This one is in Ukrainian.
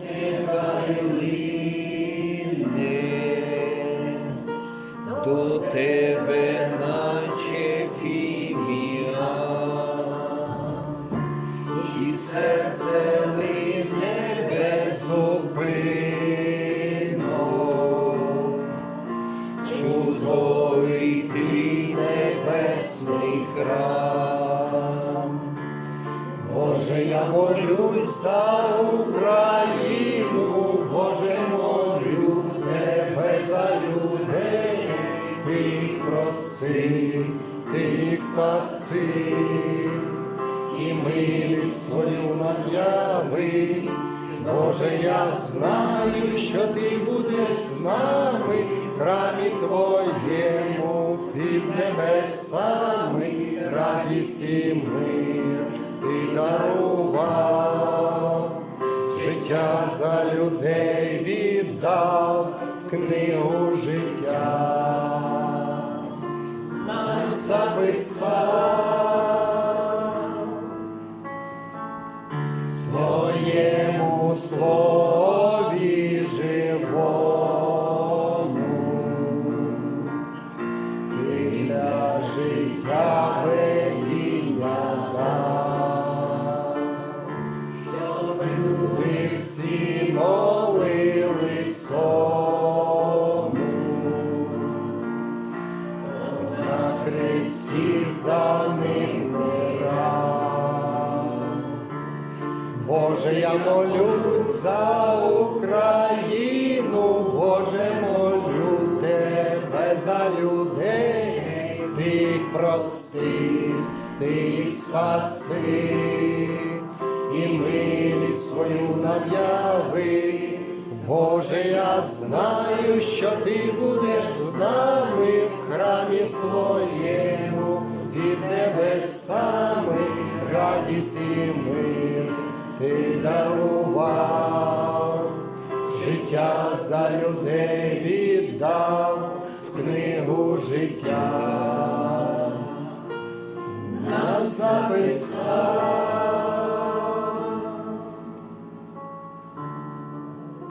Нехай до тебе, наче і серце лине беззупинно, чудовий твій небесний храм. Боже, я молюсь за Україну, Боже, молю тебе за людей, ти їх прости, ти їх спаси, і милість свою надяви. Боже, я знаю, що ти будеш з нами в храмі Твоєму під небесами, радість і мир ти дарував, життя за людей віддав в книгу життя, нас записав своєму слові Христі за них вмирав. Боже, я молюсь за Україну, Боже, молю тебе за людей, ти їх прости, ти їх спаси, і милість свою нав'яви. Боже, я знаю, що ти будеш з нами в храмі своєму, під небесами радість і мир ти дарував, життя за людей віддав в книгу життя, нас записав.